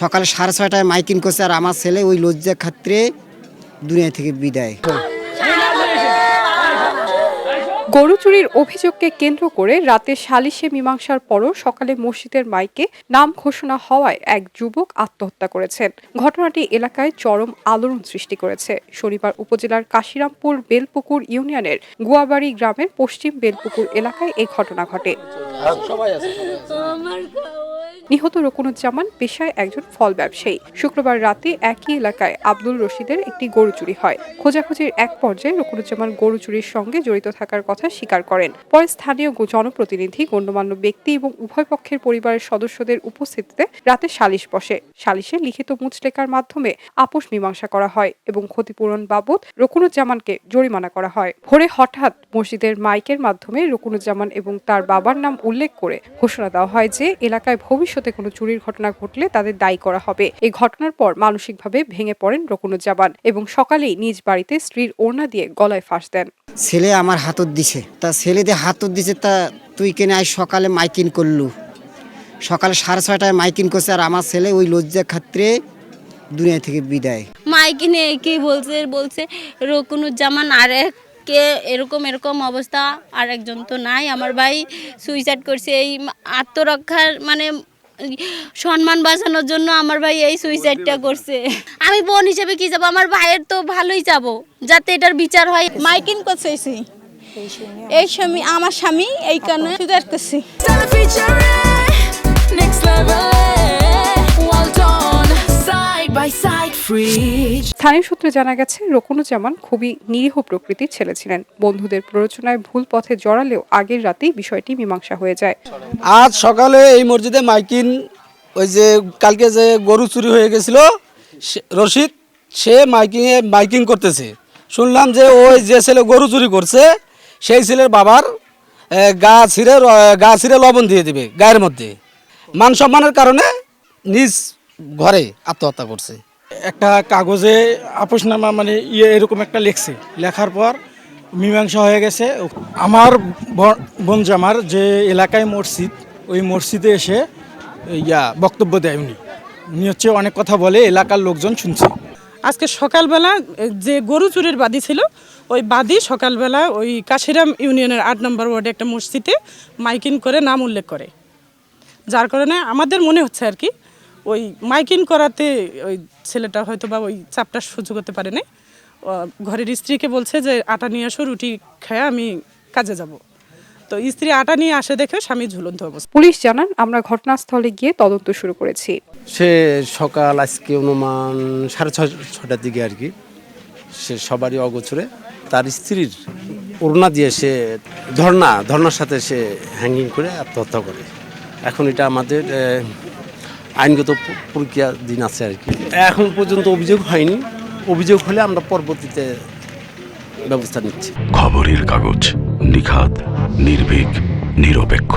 সকাল সাড়ে ছয়টায় মাইকিং করছে আর আমার ছেলে ওই লজ্জা খাত্রে দুনিয়া থেকে বিদায়। গরু চুরির অভিযোগকে কেন্দ্র করে রাতে সালিশে মীমাংসার পরও সকালে মসজিদের মাইকে নাম ঘোষণা হওয়ায় এক যুবক আত্মহত্যা করেছেন। ঘটনাটি এলাকায় চরম আলোড়ন সৃষ্টি করেছে। শনিবার উপজেলার কাশিরামপুর বেলপুকুর ইউনিয়নের গুয়াবাড়ি গ্রামের পশ্চিম বেলপুকুর এলাকায় এই ঘটনা ঘটে। নিহত রকুনুজ্জামান পেশায় একজন ফল ব্যবসায়ী। শুক্রবার রাতে একই এলাকায় আব্দুল রশিদের একটি গরু চুরি হয়। খোঁজাখুঁজির এক পর্যায়ে রকুনুজ্জামান গরু চুরির সঙ্গে জড়িত থাকার কথা স্বীকার করেন। পরে স্থানীয় জনপ্রতিনিধি, গণ্যমান্য ব্যক্তি এবং উভয় পক্ষের পরিবারের সদস্যদের উপস্থিতিতে রাতে সালিশ বসে। সালিশে লিখিত মুচলেকার মাধ্যমে আপোষ মীমাংসা করা হয় এবং ক্ষতিপূরণ বাবদ রকুনুজ্জামানকে জরিমানা করা হয়। ভোরে হঠাৎ মসজিদের মাইকের মাধ্যমে রকুনুজ্জামান এবং তার বাবার নাম উল্লেখ করে ঘোষণা দেওয়া হয় যে, এলাকায় ভবিষ্যতে কোনো চুরির ঘটনা ঘটলে তাদের দায়ী করা হবে। এই ঘটনার পর মানসিকভাবে ভেঙে পড়েন রকুনুজ্জামান এবং সকালেই নিজ বাড়িতে স্ত্রীর ওড়না দিয়ে গলায় ফাঁস দেন। ছেলে আমার হাতত দিছে। তা ছেলে দিয়ে হাতত দিছে তা তুই কেনে আজ সকালে মাইকিং করলু? সকালে সাড়ে ছয়টায় মাইকিং করছে আর আমার ছেলে ওই লজ্জা খাত্রে দুনিয়া থেকে বিদায়। মাইকিনে কি বলছে বলছে রকুনুজ্জামান আর এক কে এরকম এরকম অবস্থা আর একজন তো নাই। আমার ভাই সুইসাইড করছে। এই আত্মরক্ষার মানে সম্মান বাঁচানোর জন্য আমার ভাই এই সুইসাইডটা করছে। আমি বোন হিসেবে কি যাব? আমার ভাইয়ের তো ভালোই যাব যাতে এটার বিচার হয়। মাইকিং করছে এই স্বামী আমার স্বামী এই কারণে করছি স্থানীয় সূত্রে জানা গেছে রকুনুজ্জামান খুবই নিরীহ প্রকৃতির ছেলে ছিলেন। বন্ধুদের প্ররোচনায় ভুল পথে জড়ালেও আগের রাতেই বিষয়টি মীমাংসা হয়ে যায়। আজ সকালে এই মসজিদে মাইকিন ওই যে কালকে যে গরু চুরি হয়ে গেছিল সে- রশিদ সে মাইকিংয়ে মাইকিং করতেছে। শুনলাম যে ওই যে ছেলে গরু চুরি করছে সেই ছেলের বাবার গা ছিঁড়ে গা ছিঁড়ে লবণ দিয়ে দিবে গায়ের মধ্যে। মান সম্মানের কারণে নিজ ঘরে আত্মহত্যা করছে। একটা কাগজে আপোষনামা মানে ইয়ে এরকম একটা লেখছে। লেখার পর মীমাংসা হয়ে গেছে। আমার বোন জামার যে এলাকায় মসজিদ, ওই মসজিদে এসে ইয়া বক্তব্য দেয় উনি। উনি হচ্ছে অনেক কথা বলে, এলাকার লোকজন শুনছে। আজকে সকালবেলা যে গরু চুরির বাদি ছিল, ওই বাদী সকালবেলা ওই কাশিরাম ইউনিয়নের আট নম্বর ওয়ার্ডে একটা মসজিদে মাইকিং করে নাম উল্লেখ করে। যার কারণে আমাদের মনে হচ্ছে আর কি ওই মাইকিং করাতে ওই ছেলেটা হয়তো বা ওই চাপটা সহ্য করতে পারে নাই ঘরের স্ত্রীকে বলছে যে আটা নিয়ে আসো রুটি খেয়ে আমি কাজে যাব। তো স্ত্রী আটা নিয়ে আসে দেখে স্বামী ঝুলন্ত অবস্থা। পুলিশ জানান আমরা ঘটনাস্থলে গিয়ে তদন্ত শুরু করেছি। সে সকাল আজকে অনুমান সাড়ে ছয় ছটার দিকে আর কি সে সবারই অগোচরে। তার স্ত্রীর ওড়না দিয়ে সে ধর্না ধর্নার সাথে সে হ্যাঙ্গিং করে আত্মহত্যা করে। এখন এটা আমাদের আইনগত প্রক্রিয়া দিন আছে আর কি। এখন পর্যন্ত অভিযোগ হয়নি। অভিযোগ হলে আমরা পরবর্তীতে ব্যবস্থা নিচ্ছি। খবরের কাগজ নিখাত নির্ভীক, নিরপেক্ষ।